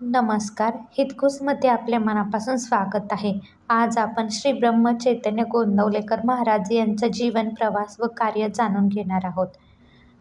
नमस्कार हितकुसमध्ये आपले मनापासून स्वागत आहे. आज आपण श्री ब्रह्म चैतन्य गोंदवलेकर महाराज यांचा जीवन प्रवास व कार्य जाणून घेणार आहोत.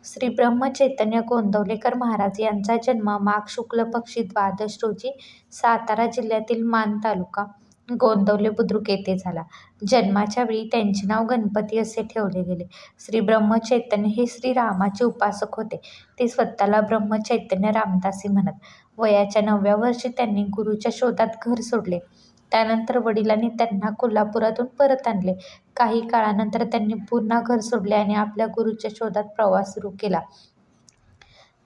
श्री ब्रह्म चैतन्य गोंदवलेकर महाराज यांचा जन्म माघ शुक्ल पक्षी द्वादश रोजी सातारा जिल्ह्यातील मान तालुका गोंदवले बुद्रुक येथे झाला. जन्माच्या वेळी त्यांचे नाव गणपती असे ठेवले गेले. श्री ब्रह्म चैतन्य हे श्री रामाचे उपासक होते. ते स्वतःला ब्रह्म चैतन्य रामदासी म्हणत. वयाच्या नवव्या वर्षी त्यांनी गुरुच्या शोधात घर सोडले. त्यानंतर वडिलांनी त्यांना कोल्हापुरातून परत आणले. काही काळानंतर त्यांनी पुन्हा घर सोडले आणि आपल्या गुरुच्या शोधात प्रवास सुरू केला.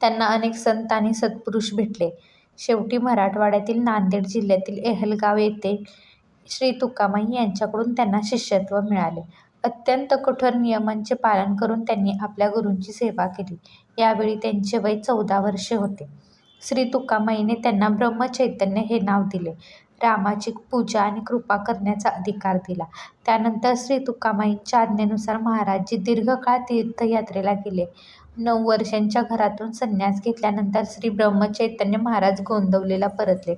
त्यांना अनेक संत आणि सत्पुरुष भेटले. शेवटी मराठवाड्यातील नांदेड जिल्ह्यातील एहलगाव येथे श्री तुकामाई यांच्याकडून त्यांना शिष्यत्व मिळाले. अत्यंत कठोर नियमांचे पालन करून त्यांनी आपल्या गुरूंची सेवा केली. यावेळी त्यांचे वय चौदा वर्षे होते. श्री तुकामाईने त्यांना ब्रह्मचैतन्य हे नाव दिले. रामाची पूजा आणि कृपा करण्याचा अधिकार दिला. त्यानंतर श्री तुकामाईंच्या आज्ञेनुसार महाराजजी दीर्घकाळ तीर्थयात्रेला गेले. नऊ वर्षांच्या घरातून संन्यास घेतल्यानंतर श्री ब्रह्मचैतन्य महाराज गोंदवलेला परतले.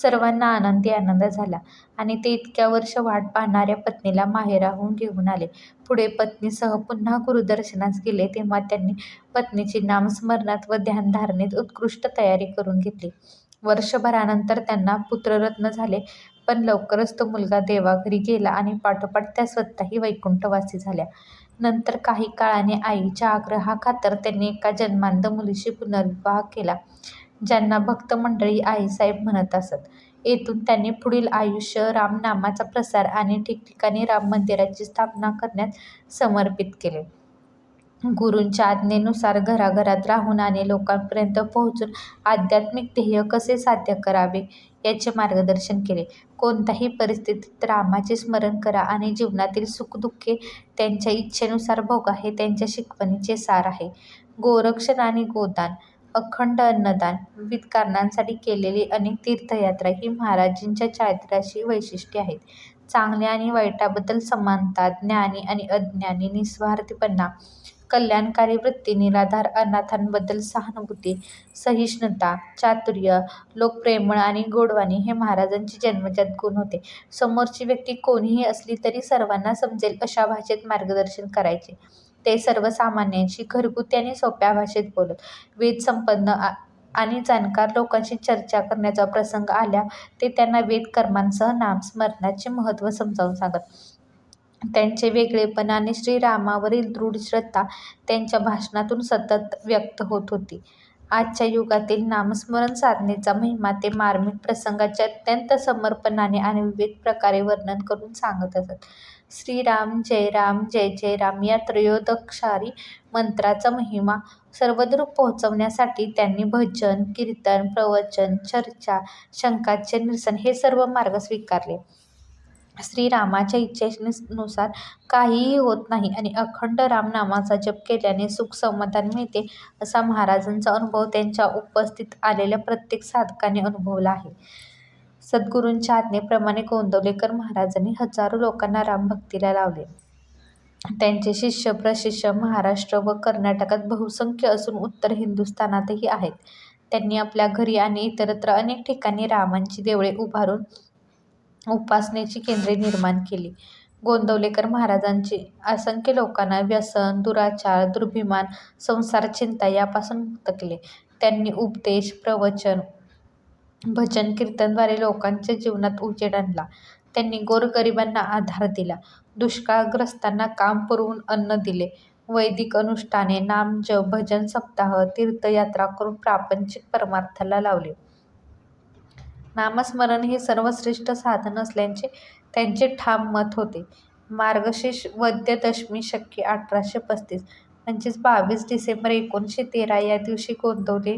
सर्वांना आनंदी आनंद झाला आणि ते इतक्या वर्ष वाट पाहणाऱ्या पत्नीला माहेराहून घेऊन आले. पुढे पत्नीसह पुन्हा गुरुदर्शनास गेले तेव्हा त्यांनी पत्नीची नामस्मरणात व ध्यानधारणेत उत्कृष्ट तयारी करून घेतली. वर्षभरानंतर त्यांना पुत्ररत्न झाले पण लवकरच तो मुलगा देवाघरी गेला आणि पाठोपाठ त्या स्वतःही वैकुंठवासी झाल्या. नंतर काही काळाने आईच्या आग्रहाखातर त्यांनी एका जन्मांध मुलीशी पुनर्विवाह केला. ज्यांना भक्त मंडळी आईसाहेब म्हणत असत. येथून त्यांनी पुढील आयुष्य रामनामाचा प्रसार आणि ठिकठिकाणी राम मंदिराची स्थापना करण्यात समर्पित केले. गुरूंच्या आज्ञेनुसार घराघरात राहून आणि लोकांपर्यंत पोहोचून आध्यात्मिक ध्येय कसे साध्य करावे याचे मार्गदर्शन केले. कोणत्याही परिस्थितीत रामाचे स्मरण करा आणि जीवनातील सुखदुःखे त्यांच्या इच्छेनुसार भोगा हे त्यांच्या शिकवणीचे सार आहे. गोरक्षण आणि गोदान. अखंड अन्नदान विविध कारणांसाठी केलेली अनेक तीर्थयात्रा ही महाराजांच्या चारित्र्याची वैशिष्ट्ये आहेत. चांगल्या आणि वाईटाबद्दल समानता ज्ञानी आणि अज्ञानी निस्वार्थीपणा कल्याणकारी वृत्ती निराधार अनाथांबद्दल सहानुभूती सहिष्णुता चातुर्य लोकप्रेमळ आणि गोडवाणी हे महाराजांचे जन्मजात गुण होते. समोरची व्यक्ती कोणीही असली तरी सर्वांना समजेल अशा भाषेत मार्गदर्शन करायचे. ते सर्वसामान्यांशी घरगुती आणि सोप्या भाषेत बोलत. वेदसंपन्न आणि जाणकार लोकांशी चर्चा करण्याचा प्रसंग आल्या ते त्यांना वेद कर्मांसह नामस्मरणाचे महत्त्व समजावून सांगत. त्यांचे वेगळेपण आणि श्रीरामावरील दृढ श्रद्धा त्यांच्या भाषणातून सतत व्यक्त होत होती. आजच्या युगातील नामस्मरण साधनेचा महिमा ते मार्मिक प्रसंगाचे अत्यंत समर्पणाने आणि विविध प्रकारे वर्णन करून सांगत असत. श्रीराम जय राम जय जय राम या त्रयोदक्षारी मंत्राचा महिमा सर्वदूर पोहोचवण्यासाठी त्यांनी भजन कीर्तन प्रवचन चर्चा शंकाचे निरसन हे सर्व मार्ग स्वीकारले. श्रीरामाच्या इच्छेनुसार काहीही होत नाही आणि अखंड रामनामाचा जप केल्याने सुख समाधान मिळते असा महाराजांचा अनुभव त्यांच्या उपस्थित आलेल्या प्रत्येक साधकाने अनुभवला आहे. सद्गुरूंच्या आज्ञेप्रमाणे गोंदवलेकर महाराजांनी हजारो लोकांना रामभक्तीला लावले. त्यांचे शिष्य प्रशिष्य महाराष्ट्र व कर्नाटकात बहुसंख्य असून उत्तर हिंदुस्थानातही आहेत. त्यांनी आपल्या घरी आणि इतरत्र अनेक ठिकाणी रामांची देवळे उभारून उपासनेची केंद्रे निर्माण केली. गोंदवलेकर महाराजांची असंख्य लोकांना व्यसन दुराचार दुर्भिमान संसार चिंता यापासून मुक्त केले त्यांनी उपदेश प्रवचन भजन कीर्तनद्वारे लोकांच्या जीवनात उजेड आणला. त्यांनी गोरगरिबांना आधार दिला. दुष्काळग्रस्तांना काम पुरवून अन्न दिले. वैदिक अनुष्ठाने नामजप भजन सप्ताह तीर्थयात्रा करून प्रापंचिक परमार्थाला लावले. नामस्मरण हे सर्वश्रेष्ठ साधन असल्याचे त्यांचे ठाम मत होते. मार्गशीर्ष वद्य दशमी शके अठराशे पस्तीस म्हणजेच बावीस डिसेंबर एकोणीसशे तेरा या दिवशी गोंदवले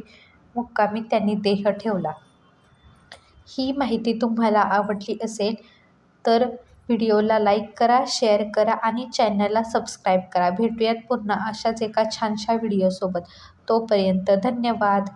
मुक्कामी त्यांनी देह ठेवला. ही माहिती तुम्हाला आवडली असेल तर व्हिडिओला लाईक करा शेअर करा आणि चॅनलला सबस्क्राईब करा. भेटूयात पुन्हा अशाच एका छानशा व्हिडिओसोबत. तोपर्यंत धन्यवाद.